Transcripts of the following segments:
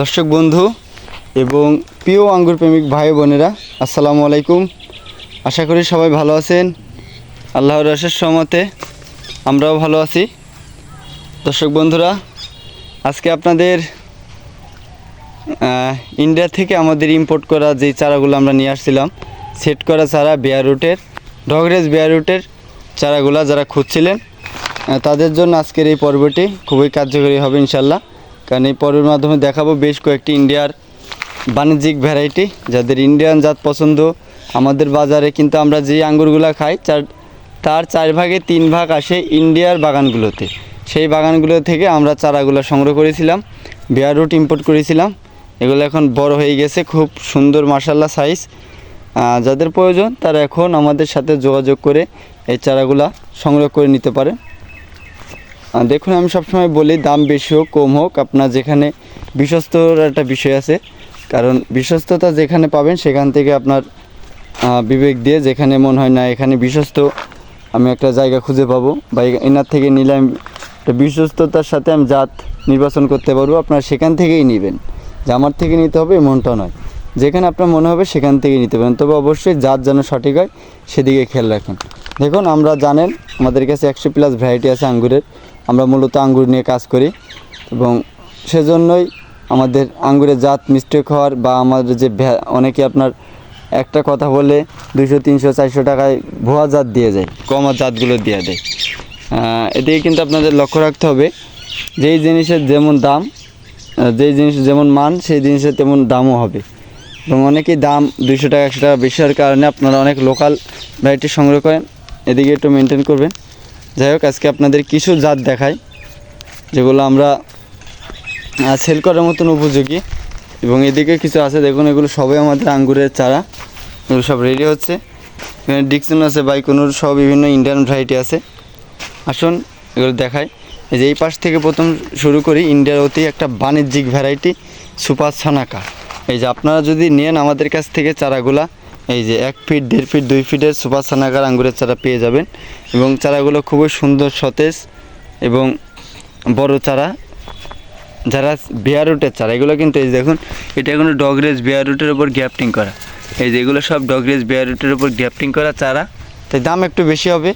দর্শক বন্ধু এবং প্রিয় আঙ্গুর প্রেমিক ভাই বোনেরা, আসসালামু আলাইকুম। আশা করি সবাই ভালো আছেন। আল্লাহর রসের সমতে আমরাও ভালো আছি। দর্শক বন্ধুরা, আজকে আপনাদের ইন্ডিয়া থেকে আমাদের ইম্পোর্ট করা যে চারাগুলো আমরা নিয়ে আসছিলাম সেট করা চারা বেয়ার রুটের ডগরেজ বেয়ার রুটের চারাগুলো যারা খুঁজছিলেন তাদের জন্য আজকের এই পর্বটি খুবই কার্যকরী হবে ইনশাল্লাহ। কারণ এই পর্বের মাধ্যমে দেখাবো বেশ কয়েকটি ইন্ডিয়ার বাণিজ্যিক ভ্যারাইটি যাদের ইন্ডিয়ান জাত পছন্দ। আমাদের বাজারে কিন্তু আমরা যে আঙ্গুরগুলো খাই, চার, তার চার ভাগে তিন ভাগ আসে ইন্ডিয়ার বাগানগুলোতে। সেই বাগানগুলো থেকে আমরা চারাগুলো সংগ্রহ করেছিলাম, বেয়ার রুট ইম্পোর্ট করেছিলাম। এগুলো এখন বড় হয়ে গেছে, খুব সুন্দর মার্শাল্লাহ সাইজ যাদের প্রয়োজন তারা এখন আমাদের সাথে যোগাযোগ করে এই চারাগুলা সংগ্রহ করে নিতে পারে দেখুন, আমি সবসময় বলি, দাম বেশি হোক, কম হোক, আপনার যেখানে বিশ্বস্তর একটা বিষয় আছে। কারণ বিশ্বস্ততা যেখানে পাবেন, সেখান থেকে আপনার বিবেক দিয়ে যেখানে মনে হয় না, এখানে বিশ্বস্ত আমি একটা জায়গা খুঁজে পাবো। বা এনার থেকে নিলে আমি একটা বিশ্বস্ততার সাথে আমি জাত নির্বাচন করতে পারব, আপনারা সেখান থেকেই নেবেন। যে আমার থেকে নিতে হবে এমনটা নয়। যেখানে আপনার মনে হবে, সেখান থেকেই নিতে পারেন। তবে অবশ্যই জাত যেন সঠিক হয়, সেদিকে খেয়াল রাখেন। দেখুন, আমরা জানেন, আমাদের কাছে একশো প্লাস ভ্যারাইটি আছে আঙ্গুরের। আমরা মূলত আঙ্গুর নিয়ে কাজ করি এবং সেজন্যই আমাদের আঙ্গুরের জাত মিস্টেক হওয়ার বা আমাদের যে অনেকে আপনার একটা কথা বলে দুশো তিনশো, চারশো টাকায় ভুয়া জাত দিয়ে যায়, কমা জাতগুলো দিয়ে দেয়। এদিকে কিন্তু আপনাদের লক্ষ্য রাখতে হবে, যেই জিনিসের যেমন দাম যেই জিনিস যেমন মান, সেই জিনিসের তেমন দামও হবে। এবং অনেকেই দাম দুইশো টাকা, একশো টাকা বেশি কারণে আপনারা অনেক লোকাল ভ্যারাইটি সংগ্রহ করেন। এদিকে একটু মেনটেন করবেন। যাই হোক, আজকে আপনাদের কিছু জাত দেখাই, যেগুলো আমরা সেল করার মতন উপযোগী। এবং এদিকে কিছু আছে, দেখুন, এগুলো সবই আমাদের আঙ্গুরের চারা। এগুলো সব রেডি হচ্ছে। ডিকসন আছে বাইকনুর সব বিভিন্ন ইন্ডিয়ান ভ্যারাইটি আছে। আসুন, এগুলো দেখাই। এই যে এই পাশ থেকে প্রথম শুরু করি ইন্ডিয়ার অতি একটা বাণিজ্যিক ভ্যারাইটি সুপার সানাকা এই যে আপনারা যদি নেন আমাদের কাছ থেকে চারাগুলা এই যে এক ফিট, দেড় ফিট, দুই ফিটের সুপার সানাকার আঙ্গুরের চারা পেয়ে যাবেন। এবং চারাগুলো খুবই সুন্দর সতেজ এবং বড় চারা। যারা বেয়ার রুটের চারা, এগুলো কিন্তু এই দেখুন, এটা কোনো ডগরেজ বেয়ার রুটের উপর গ্যাপটিং করা। এই যে এগুলো সব ডগরেজ বেয়ার রুটের উপর গ্যাপটিং করা চারা। তাই দাম একটু বেশি হবে।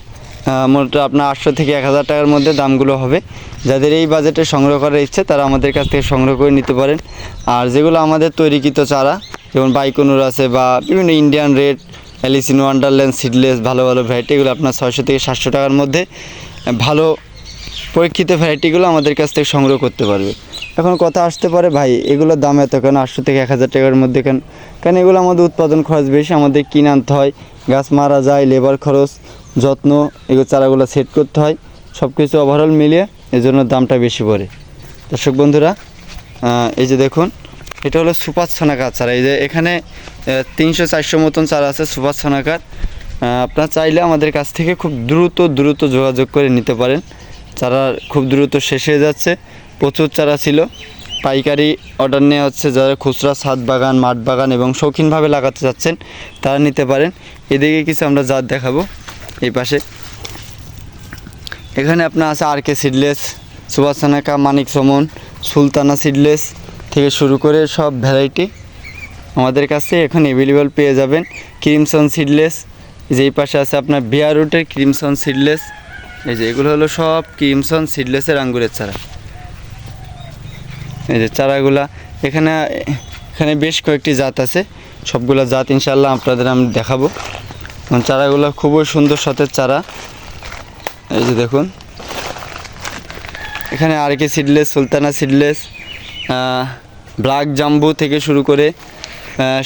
মোট আপনার আটশো থেকে এক হাজার টাকার মধ্যে দামগুলো হবে। যাদের এই বাজেটে সংগ্রহ করার ইচ্ছে, তারা আমাদের কাছ থেকে সংগ্রহ করে নিতে পারেন। আর যেগুলো আমাদের তৈরিকৃত চারা যেমন বাইকনুর আছে বা বিভিন্ন Indian red Allison wonderland seedless ভালো ভালো ভ্যারাইটি এগুলো আপনার ছয়শো থেকে সাতশো টাকার মধ্যে। ভালো পরীক্ষিত ভ্যারাইটিগুলো আমাদের কাছ থেকে সংগ্রহ করতে পারবে। এখন কথা আসতে পারে, ভাই এগুলোর দাম এত কেন? আটশো থেকে এক হাজার টাকার মধ্যে কেন? কেন এগুলো আমাদের উৎপাদন খরচ বেশি? আমাদের কিনে আনতে হয়। গাছ মারা যায় লেবার খরচ, যত্ন, এগুলো চারাগুলো সেট করতে হয়। সব কিছু ওভারঅল মিলিয়ে এজন্য দামটা বেশি পড়ে। দর্শক বন্ধুরা এই যে দেখুন এটা হলো সুপার ছানাকার চারা। এই যে এখানে তিনশো চারশো মতন চারা আছে সুপার ছানাকার। আপনারা চাইলে আমাদের কাছ থেকে খুব দ্রুত দ্রুত যোগাযোগ করে নিতে পারেন। চারা খুব দ্রুত শেষ হয়ে যাচ্ছে। প্রচুর চারা ছিল। পাইকারি অর্ডার নেওয়া হচ্ছে যারা খুচরা, ছাদ বাগান, মাঠ বাগান এবং শৌখিনভাবে লাগাতে চাচ্ছেন, তারা নিতে পারেন। এদিকে কিছু আমরা জাত দেখাবো এই পাশে। এখানে আপনার আছে আর কে সিডলেস সুভাষনাকা মানিক সমন, সুলতানা সিডলেস থেকে শুরু করে সব ভ্যারাইটি আমাদের কাছে এখন অ্যাভেলেবেল পেয়ে যাবেন। ক্রিমসন সিডলেস যেই পাশে আছে আপনার বিয়ার রুটের ক্রিমসন সিডলেস এই যে এগুলো হলো সব ক্রিমসন সিডলেসের আঙ্গুরের চারা। এই যে চারাগুলা, এখানে এখানে বেশ কয়েকটি জাত আছে। সবগুলো জাত ইনশাল্লাহ আপনাদের আমি দেখাবো। এবং চারাগুলো খুবই সুন্দর সতের চারা। এই যে দেখুন। এখানে R K seedless sultana seedless black jumbo থেকে শুরু করে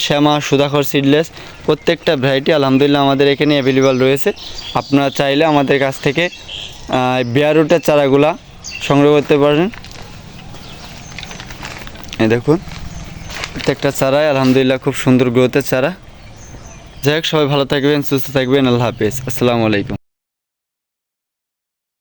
শ্যামা, সুধাকর সিডলেস প্রত্যেকটা ভ্যারাইটি আলহামদুলিল্লাহ আমাদের এখানে অ্যাভেলেবেল রয়েছে। আপনারা চাইলে আমাদের কাছ থেকে বিয়ার রুটের চারাগুলা সংগ্রহ করতে পারেন। এই দেখুন, প্রত্যেকটা চারাই আলহামদুলিল্লাহ খুব সুন্দর গ্রোথের চারা। যাই হোক, সবাই ভালো থাকবেন, সুস্থ থাকবেন, আল্লাহ হাফিজ। আসসালামু আলাইকুম।